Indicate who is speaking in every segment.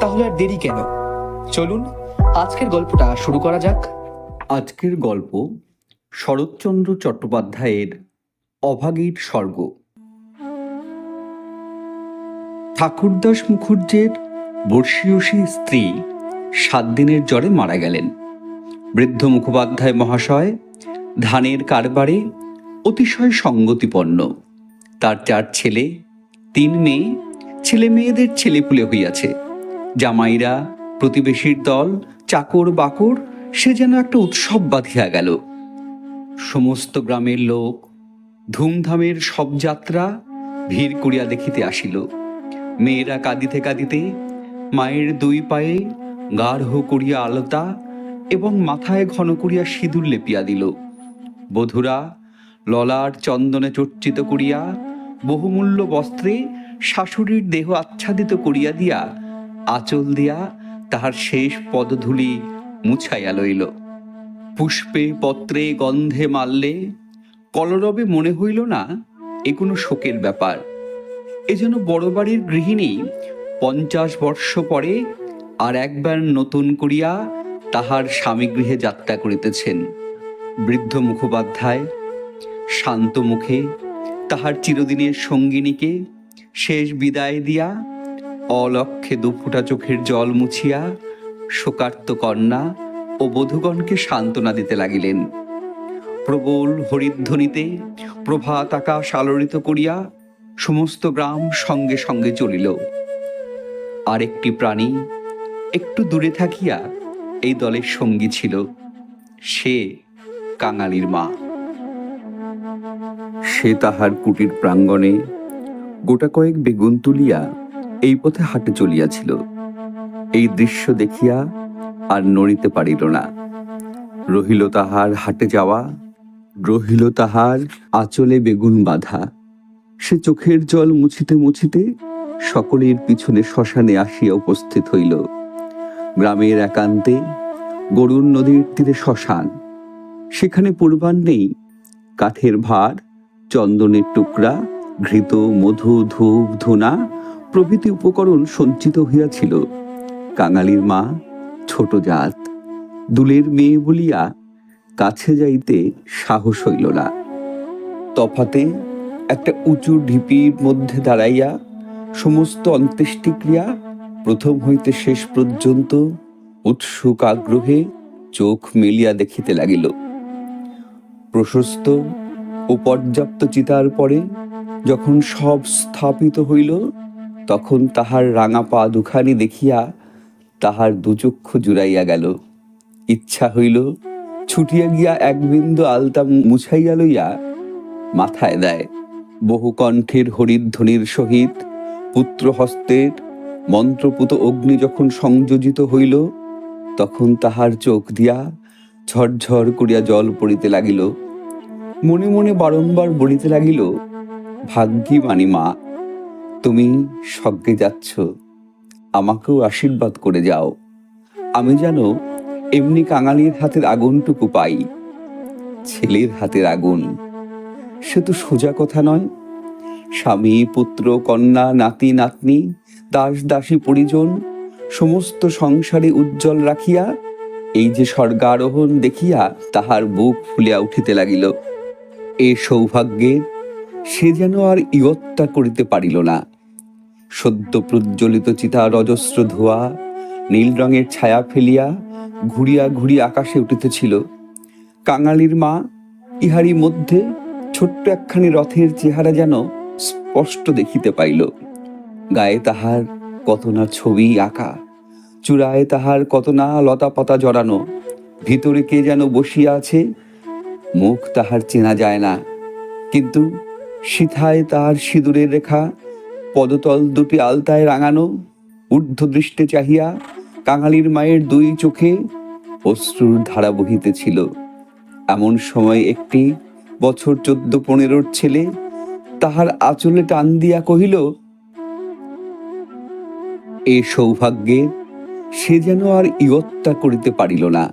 Speaker 1: তাহলে আর দেরি কেন? চলুন, আজকের গল্পটা শুরু করা যাক।
Speaker 2: আজকের গল্প শরৎচন্দ্র চট্টোপাধ্যায়ের অভাগীর স্বর্গ। ঠাকুরদাস মুখুজ্জের বর্ষীয়সী স্ত্রী সাত দিনের জ্বরে মারা গেলেন। বৃদ্ধ মুখোপাধ্যায় মহাশয় ধানের কারবারে অতিশয় সঙ্গতিপন্ন। তার চার ছেলে, তিন মেয়ে, ছেলে মেয়েদের ছেলেপুলে হইয়াছে। জামাইরা, প্রতিবেশীর দল, চাকর বাকর, সে যেন একটা উৎসব বাঁধিয়া গেল। সমস্ত গ্রামের লোক, ধুমধামের সব যাত্রা ভিড় করিয়া দেখিতে আসিল। মেয়েরা কাঁদিতে কাঁদিতে মায়ের দুই পায়ে গাঢ় করিয়া আলতা এবং মাথায় ঘন করিয়া সিঁদুর লেপিয়া দিল। বধুরা ললার চন্দনে চর্চিত করিয়া বহুমূল্য বস্ত্রে শাশুড়ির দেহ আচ্ছাদিত করিয়া দিয়া আঁচল দিয়া তাহার শেষ পদধূলি মুছাইয়া লইল। পুষ্পে পত্রে গন্ধে মারলে কলরবে মনে হইল না এ কোনো শোকের ব্যাপার। এ যেন বড় বাড়ির গৃহিণী পঞ্চাশ বর্ষ পরে আর একবার নতুন করিয়া তাহার স্বামী গৃহে যাত্রা করিতেছেন। বৃদ্ধ মুখোপাধ্যায় শান্ত মুখে তাহার চিরদিনের সঙ্গিনীকে শেষ বিদায় দিয়া অলক্ষে দুফুটা চোখের জল মুছিয়া শোকার্ত কন্যা ও বধূগণকে সান্ত্বনা দিতে লাগিলেন। প্রবল হরিধ্বনিতে প্রভাত আকাশ আলোড়িত করিয়া সমস্ত গ্রাম সঙ্গে সঙ্গে চলিল। আর একটি প্রাণী একটু দূরে থাকিয়া এই দলের সঙ্গী ছিল। সে কাঙালির মা। সে তাহার কুটির প্রাঙ্গণে গোটা কয়েক বেগুন তুলিয়া এই পথে হাটে চলিয়াছিল। এই দৃশ্য দেখিয়া আর নড়িতে পারিল না। রহিল তাহার হাটে যাওয়া, রহিল তাহার আঁচলে বেগুন বাঁধা। সে চোখের জল মুছিতে মুছিতে সকলের পিছনে শ্মশানে আসিয়া উপস্থিত হইল। গ্রামের একান্তে গরুর নদীর তীরে শ্মশান। সেখানে পূর্বাহ্নেই কাঠের ভার, চন্দনের টুকরা, ঘৃত, মধু, ধূপ, ধুনা প্রভৃতি উপকরণ সঞ্চিত হইয়াছিল। কাঙালির মা, ছোট জাত, দুলের মেয়ে বলিয়া কাছে যাইতে সাহস হইল না। তফাতে একটা উঁচু ঢিপির মধ্যে দাঁড়াইয়া সমস্ত অন্ত্যেষ্টিক্রিয়া প্রথম হইতে শেষ পর্যন্ত উৎসুক আগ্রহে চোখ মেলিয়া দেখিতে লাগিল। প্রশস্ত ও পর্যাপ্ত চিতার পরে যখন সব স্থাপিত হইল তখন তাহার রাঙা পা দুখানি দেখিয়া তাহার দুচক্ষু জুড়াইয়া গেল। ইচ্ছা হইল ছুটিয়া গিয়া এক বিন্দু আলতা মুছাইয়া লইয়া মাথায় দেয়। বহু কণ্ঠের হরিধ্বনির সহিত পুত্র হস্তের মন্ত্রপুত অগ্নি যখন সংযোজিত হইল, তখন তাহার চোখ দিয়া ঝরঝর করিয়া জল পড়িতে লাগিল। মনে মনে বারংবার বলিতে লাগিল ভাগ্যী মানি মা তুমি স্বর্গে যাচ্ছ, আমাকেও আশীর্বাদ করে যাও। আমি যেন এমনি কাঙালির হাতের আগুনটুকু পাই, ছেলের হাতের আগুন। সে তো সোজা কথা নয়। স্বামী, পুত্র, কন্যা, নাতি, নাতনি, দাস, দাসী, পরিজন, সমস্ত সংসারে উজ্জ্বল রাখিয়া, এই যে স্বর্গারোহণ দেখিয়া তাহার বুক ফুলিয়া উঠিতে লাগিল। এ সৌভাগ্যে সে যেন আর ইয়ত্তা করিতে পারিল না। সদ্য প্রজ্বলিত চিতা রজস্র ধোয়া, নীল রঙের ছায়া ফেলিয়া ঘুরিয়া ঘুরিয়া আকাশে উঠিতেছিল। কাঙালির মা ইহারি মধ্যে ছোট্ট একখানি রথের চেহারা যেন স্পষ্ট দেখিতে পাইল। গায়ে তাহার কত না ছবি আঁকা, চূড়ায় তাহার কত না লতা পাতা জড়ানো, ভিতরে কে যেন বসিয়া আছে, মুখ তাহার চেনা যায় না। কিন্তু সিথায় তাহার সিঁদুরের রেখা পদতল দুটি আলতায় রাঙানো ঊর্ধ্ব দৃষ্টে চাহিয়া কাঙালির মায়ের দুই চোখে অশ্রুর ধারা বহিতেছিল এমন সময় একটি বছর চোদ্দ পনেরোর ছেলে তাহার আঁচলে টান দিয়া কহিল, এ সৌভাগ্যে সে যেন আর ইয়ত্তা করিতে পারিল না।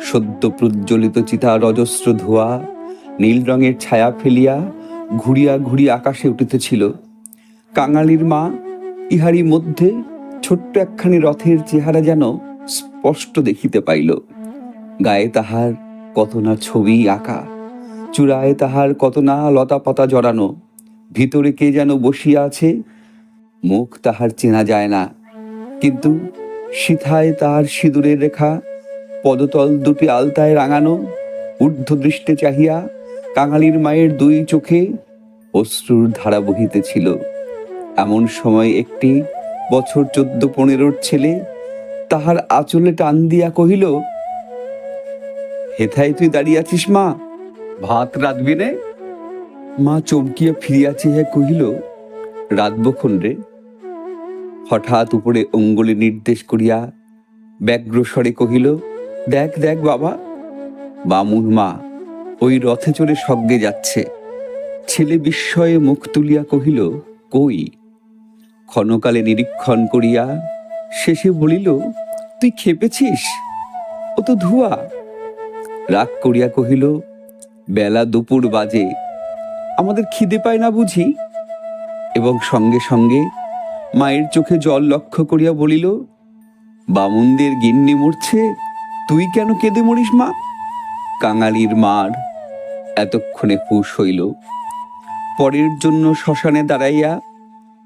Speaker 2: সদ্য প্রজ্বলিত চিতা রজস্র ধোয়া, নীল রঙের ছায়া ফেলিয়া ঘুরিয়া ঘুরিয়া আকাশে উঠিতেছিল। কাঙালির মা, ইহারই মধ্যে ছোট্ট একখানি রথের চেহারা যেন স্পষ্ট দেখিতে পাইল। গায়ে তাহার কত না ছবি আঁকা, চূড়ায় তাহার কত না লতা পাতা জড়ানো, ভিতরে কে যেন বসিয়া আছে, মুখ তাহার চেনা যায় না। কিন্তু সিথায় তাহার সিঁদুরের রেখা, পদতল দুটি আলতায় রাঙানো, ঊর্ধ্ব দৃষ্টে চাহিয়া কাঙালির মায়ের দুই চোখে অশ্রুর ধারা বহিতেছিল। এমন সময় একটি বছর চোদ্দ পনেরোর ছেলে তাহার আঁচলে টান দিয়া কহিল, হেথায় তুই দাঁড়িয়ে আছিস মা? ভাত রাঁধবি নে? মা চমকিয়া ফিরিয়া চেয়ে কহিল রাতবক্ষণ রে? হঠাৎ উপরে অঙ্গুলি নির্দেশ করিয়া ব্যগ্র স্বরে কহিল, দেখ দেখ বাবা, বামুন মা, ওই রথে চড়ে স্বর্গে যাচ্ছে। ছেলে বিস্ময়ে মুখ তুলিয়া কহিল, কই? ক্ষণকালে নিরীক্ষণ করিয়া শেষে বলিল, তুই খেপেছিস? ও তো ধুয়া। রাগ করিয়া কহিল, বেলা দুপুর বাজে। আমাদের খিদে পায় না বুঝি? এবং সঙ্গে সঙ্গে মায়ের চোখে জল লক্ষ্য করিয়া বলিল, বামুনদের গিন্নি মরছে, তুই কেন কেঁদে মরিস মা? কাঙালির মার এতক্ষণে হুশ হইল। পরের জন্য শ্মশানে দাঁড়াইয়া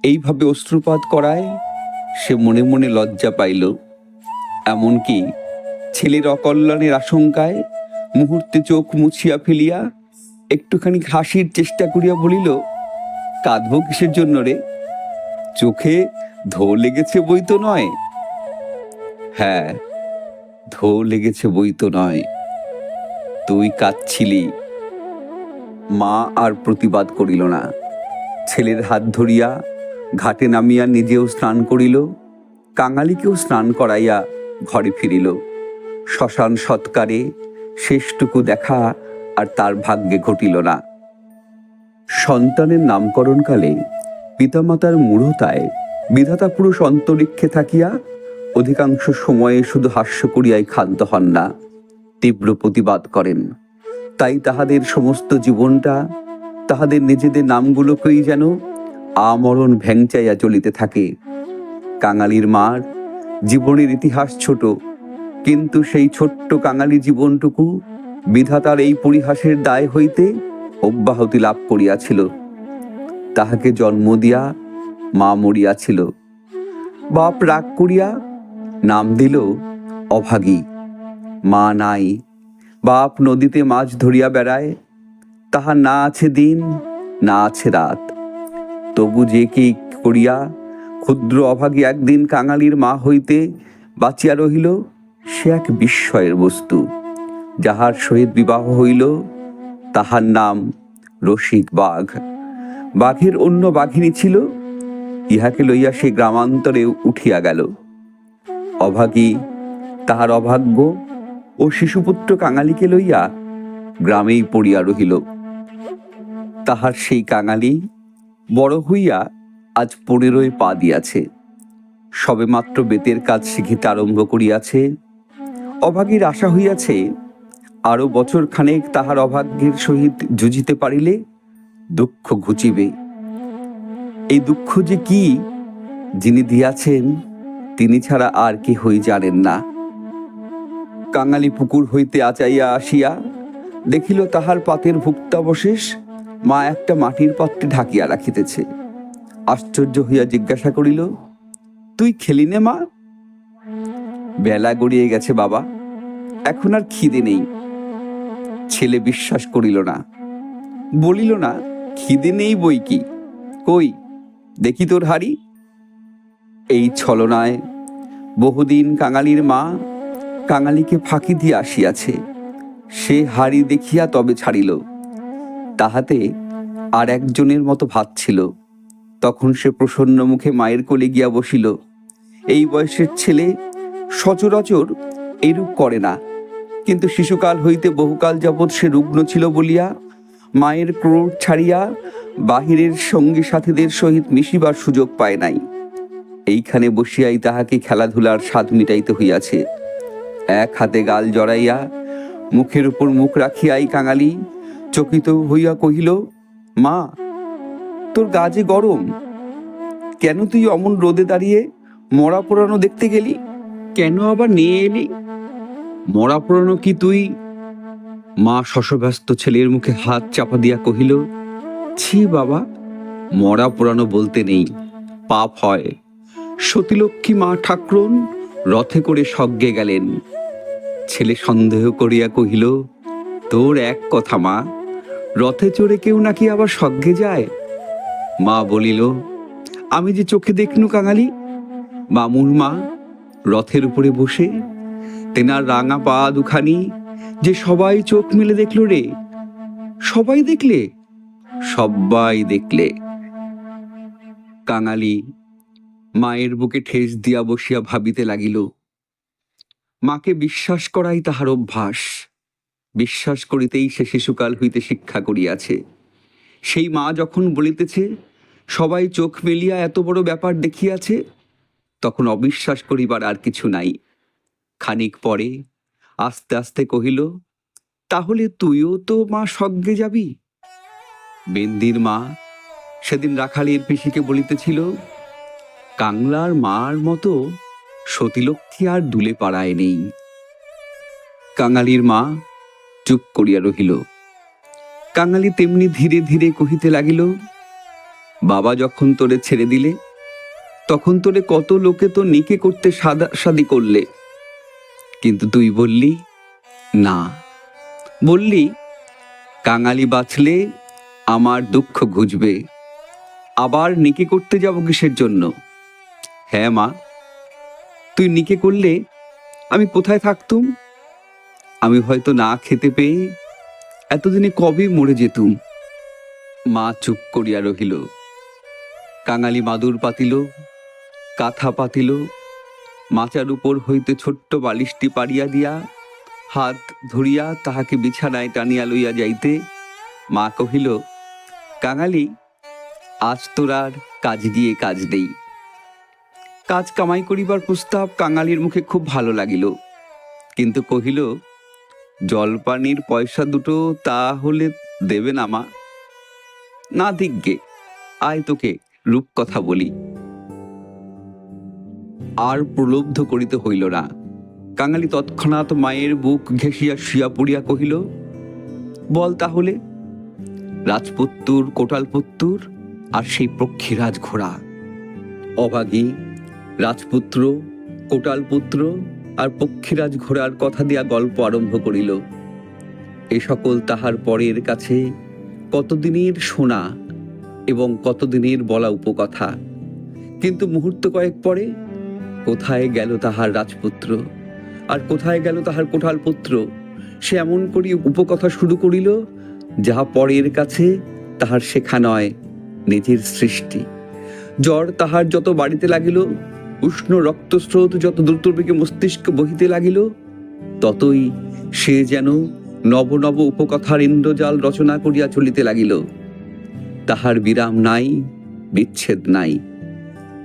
Speaker 2: এইভাবে অশ্রুপাত করায় সে মনে মনে লজ্জা পাইল। এমনকি ছেলের অকল্যাণের আশঙ্কায় মুহূর্তে চোখ মুছিয়া ফেলিয়া একটুখানি হাসির চেষ্টা করিয়া বলিল, কাঁদব কিসের জন্য রে? চোখে ধো লেগেছে বই তো নয়। হ্যাঁ ধো লেগেছে বই তো নয়। তুই কাঁদছিলি। মা আর প্রতিবাদ করিল না। ছেলের হাত ধরিয়া ঘাটে নামিয়া নিজেও স্নান করিল, কাঙালিকেও স্নান করাইয়া ঘরে ফিরিল। শ্মশান সৎকারে শেষটুকু দেখা আর তার ভাগ্যে ঘটিল না। সন্তানের নামকরণকালে পিতামাতার মূঢ়তায় বিধাতা পুরুষ অন্তরিক্ষে থাকিয়া অধিকাংশ সময়ে শুধু হাস্য করিয়াই ক্ষান্ত হন না, তীব্র প্রতিবাদ করেন। তাই তাহাদের সমস্ত জীবনটা, তাহাদের নিজেদের নামগুলোকেই যেন আমরণ ভ্যাংচাইয়া চলিতে থাকে। কাঙালির মার জীবনের ইতিহাস ছোট, কিন্তু সেই ছোট্ট কাঙালি জীবনটুকু বিধাতার এই পরিহাসের দায় হইতে অব্যাহতি লাভ করিয়াছিল। তাহাকে জন্ম দিয়া মা মরিয়াছিল। বাপ রাগ করিয়া নাম দিল অভাগী। মা নাই, বাপ নদীতে মাছ ধরিয়া বেড়ায়। তাহার না আছে দিন, না আছে রাত। তবু যে কি করিয়া ক্ষুদ্র অভাগী একদিন কাঙালির মা হইতে বাঁচিয়া রহিল, সে এক বিস্ময়ের বস্তু। যাহার সহিত বিবাহ হইল, তাহার নাম রসিক বাঘ। বাঘের অন্য বাঘিনী ছিল, ইহাকে লইয়া সে গ্রামান্তরে উঠিয়া গেল। অভাগী, তাহার অভাগ্য ও শিশুপুত্র কাঙালিকে লইয়া গ্রামেই পড়িয়া রহিল। তাহার সেই কাঙালি বড় হইয়া আজ পনেরোয় পা দিয়াছে। সবেমাত্র বেতের কাজ শিখিতে আরম্ভ করিয়াছে। অভাগীর আশা হইয়াছে, আরও বছর খানেক তাহার অভাগ্যের সহিত যুজিতে পারিলে দুঃখ ঘুচিবে। এই দুঃখ যে কি, যিনি দিয়াছেন, তিনি ছাড়া আর কি হই জানেন না। কাঙালি পুকুর হইতে আচাইয়া আসিয়া, দেখিল তাহার পাতের ভুক্তাবশেষ মা একটা মাটির পাত্রে ঢাকিয়া রাখিতেছে। আশ্চর্য হইয়া জিজ্ঞাসা করিল, তুই খেলি নে মা? বেলা গড়িয়ে গেছে বাবা, এখন আর খিদে নেই। ছেলে বিশ্বাস করিল না। বলিল, না, খিদে নেই বই কি? কই, দেখি তোর হাড়ি? এই ছলনায় বহুদিন কাঙালির মা কাঙালিকে ফাঁকি দিয়ে আসিয়াছে। সে হাড়ি দেখিয়া তবে ছাড়িল। তাহাতে আর একজনের মতো ভাত ছিল। তখন সে প্রসন্ন মুখে মায়ের কোলে গিয়া বসিল। এই বয়সের ছেলে সচরাচর এরূপ করে না। কিন্তু শিশুকাল হইতে বহুকাল যাবৎ সে রুগ্ন ছিল বলিয়া, মায়ের ক্রোধ ছাড়িয়া বাহিরের সঙ্গী সাথীদের সহিত মিশিবার সুযোগ পায় নাই। এইখানে বসিয়াই তাহাকে খেলাধুলার স্বাদ মিটাইতে হইয়াছে। এক হাতে গাল জড়াইয়া মুখের উপর মুখ রাখিয়াই কাঙালি চকিত হইয়া কহিল, মা, তোর গা যে গরম, কেন তুই অমন রোদে দাঁড়িয়ে মরা পোড়ানো দেখতে গেলি? কেন আবার নিয়ে এলি? মরা পোড়ানো কি তুই? মা শশব্যস্ত ছেলের মুখে হাত চাপা দিয়া কহিল, ছি বাবা, মরা পোড়ানো বলতে নেই, পাপ হয়। সতীলক্ষ্মী মা ঠাকুরন রথে করে স্বজ্ঞে গেলেন। ছেলে সন্দেহ করিয়া কহিল, তোর এক কথা মা রথে চড়ে কেউ নাকি আবার স্বজ্ঞে যায়? মা বলিল, আমি যে চোখে দেখনু কাঙালি মামুর মা রথের উপরে বসে, তেনার রাঙা পা দুখানি, যে সবাই চোখ মেলে দেখল রে। সবাই দেখলে? সবাই দেখলে। কাঙালি মায়ের বুকে ঠেস দিয়া বসিয়া ভাবিতে লাগিল, মাকে বিশ্বাস করাই তাহার অভ্যাস। বিশ্বাস করিতেই সে শিশুকাল হইতে শিক্ষা করিয়াছে। সেই মা যখন বলিতেছে, সবাই চোখ মেলিয়া এত বড় ব্যাপার দেখিয়াছে, তখন অবিশ্বাস করিবার আর কিছু নাই। খানিক পরে আস্তে আস্তে কহিল, তাহলে তুইও তো মা স্বজ্ঞে যাবি? বেন্দির মা সেদিন রাখালির পিসিকে বলিতেছিল, কাংলার মার মতো সতীলক্ষ্মী আর দুলে পাড়ায় নেই। কাঙালির মা চুপ করিয়া রহিল। কাঙালি তেমনি ধীরে ধীরে কহিতে লাগিল, বাবা যখন তোরে ছেড়ে দিলে, তখন তোরে কত লোকে তো নিকে করতে সাদা সাদি করলে। কিন্তু তুই বললি, না। বললি, কাঙালি বাঁচলে আমার দুঃখ ঘুচবে। আবার নিকে করতে যাব কিসের জন্য? হ্যাঁ মা, তুই নিকে করলে আমি কোথায় থাকতুম? আমি হয়তো না খেতে পেয়ে এতদিনে কবে মরে যেতুম? মা চুপ করিয়া রহিল। কাঙালি মাদুর পাতিল, কাঁথা পাতিল, মাচার উপর হইতে ছোট্ট বালিশটি পাড়িয়া দিয়া হাত ধরিয়া তাহাকে বিছানায় টানিয়া লইয়া যাইতে মা কহিল, কাঙালি, আজ তোর আর কাজ গিয়ে কাজ নেই। কাজ কামাই করিবার প্রস্তাব কাঙালির মুখে খুব ভালো লাগিল। কিন্তু কহিল জলপানির পয়সা দুটো তা হলে দেবে না দিগ্গে আয় তোকে রূপ কথা বলি। আর প্রলব্ধ করিতে হইল না। কাঙালি তৎক্ষণাৎ মায়ের বুক ঘেঁষিয়া শুয়া পড়িয়া কহিল, বল তাহলে, রাজপুত্তুর, কোটালপুত্তুর আর সেই পক্ষীরাজ ঘোড়া। অভাগী, রাজপুত্র, কোটালপুত্র আর পক্ষীরাজ ঘোড়ার কথা দিয়া গল্প আরম্ভ করিল। এ সকল তাহার পরের কাছে কতদিনের শোনা এবং কতদিনের বলা উপকথা। কিন্তু মুহূর্ত কয়েক পরে কোথায় গেল তাহার রাজপুত্র? আর কোথায় গেল তাহার কোঠাল পুত্র? সে এমন করি উপকথা শুরু করিল, যাহা পরের কাছে তাহার শেখা নয় নিজের সৃষ্টি। জ্বর তাহার যত বাড়িতে লাগিল উষ্ণ রক্তস্রোত যত দ্রুতবেগে মস্তিষ্ক বহিতে লাগিল, ততই সে যেন নব নব উপকথার ইন্দ্রজাল রচনা করিয়া চলিতে লাগিল। তাহার বিরাম নাই, বিচ্ছেদ নাই।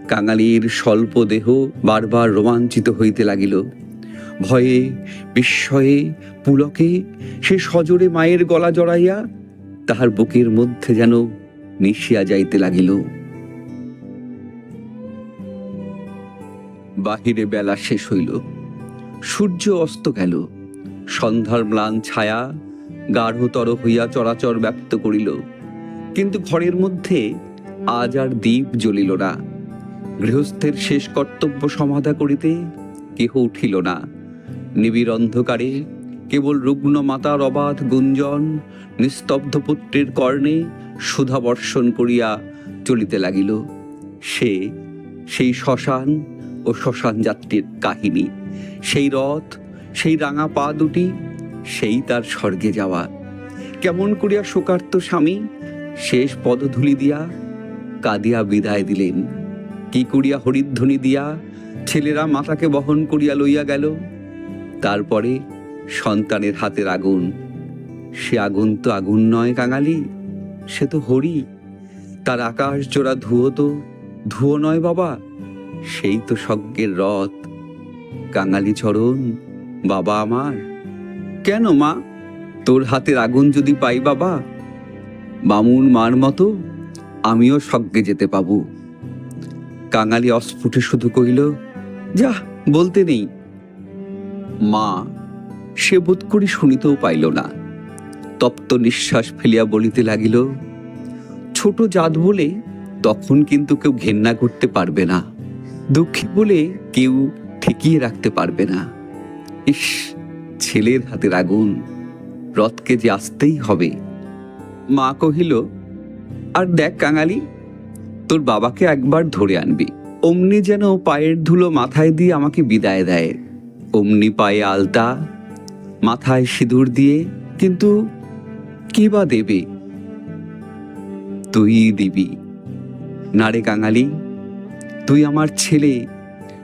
Speaker 2: কাঙালির স্বল্প দেহ বারবার রোমাঞ্চিত হইতে লাগিল। ভয়ে, বিস্ময়ে, পুলকে সে সজোরে মায়ের গলা জড়াইয়া তাহার বুকের মধ্যে যেন মিশিয়া যাইতে লাগিল। বাহিরে বেলা শেষ হইল। সূর্য অস্ত গেল। সন্ধ্যার ম্লান ছায়া গাঢ়তর হইয়া চরাচর ব্যক্ত করিল। কিন্তু ঘরের মধ্যে আজ আর দ্বীপ জ্বলিল না। গৃহস্থের শেষ কর্তব্য সমাধা করিতে কেহ উঠিল না। নিবিড় অন্ধকারে কেবল রুগ্ন মাতার অবাধ গুঞ্জন, নিস্তব্ধ পুত্রের কর্ণে সুধা বর্ষণ করিয়া চলিতে লাগিল। সে, সেই শ্মশান ও শ্মশান যাত্রীর কাহিনী। সেই রথ, সেই রাঙা পা দুটি, সেই তার স্বর্গে যাওয়া। কেমন করিয়া শোকার্ত স্বামী, শেষ পদধূলি দিয়া কাঁদিয়া বিদায় দিলেন। কি করিয়া হরিধ্বনি দিয়া ছেলেরা মাতাকে বহন করিয়া লইয়া গেল। তারপরে সন্তানের হাতের আগুন। সে আগুন তো আগুন নয় কাঙালি, সে তো হরি। তার আকাশ জোড়া ধুয়ো তো, ধুয়ো নয় বাবা। সেই তো স্বর্গের রথ। কাঙালি চরণ, বাবা আমার। কেন মা? তোর হাতের আগুন যদি পাই বাবা, বামুন মার মতো আমিও স্বর্গে যেতে পাবো। কাঙালি অস্ফুটে শুধু কহিল, যা, বলতে নেই। মা, সে বোধ করি শুনিতেও পাইল না। তপ্ত নিঃশ্বাস ফেলিয়া বলিতে লাগিল, ছোট জাত বলে তখন কিন্তু কেউ ঘেন্না করতে পারবে না। দুঃখী বলে কেউ ঠেকিয়ে রাখতে পারবে না। ইস, ছেলের হাতের আগুন। রথকে যে আসতেই হবে। মা কহিল, আর দেখ কাঙালি, তোর বাবাকে একবার ধরে আনবি। অমনি যেন পায়ের ধুলো মাথায় দিয়ে আমাকে বিদায় দেয়। অমনি পায়ে আলতা, মাথায় সিঁদুর দিয়ে, কিন্তু কি বা দেবে? তুই দিবি। না রে কাঙালি তুই আমার ছেলে,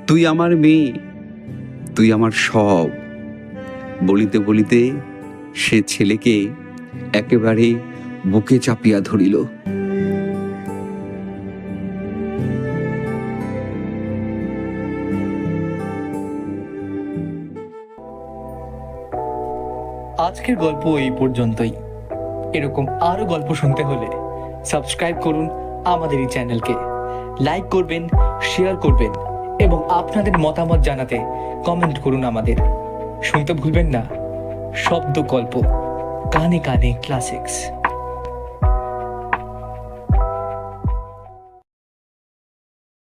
Speaker 2: তুই আমার মেয়ে, তুই আমার সব। বলিতে বলিতে সে ছেলেকে একেবারে বুকে চাপিয়া ধরিল।
Speaker 1: আজকের গল্প এই পর্যন্তই। এরকম আরও গল্প শুনতে হলে সাবস্ক্রাইব করুন আমাদের এই চ্যানেলকে। লাইক করবেন শেয়ার করবেন এবং আপনাদের মতামত জানাতে কমেন্ট করুন আমাদের। শুনতে ভুলবেন না। শব্দ গল্প কানে কানে ক্লাসিক্স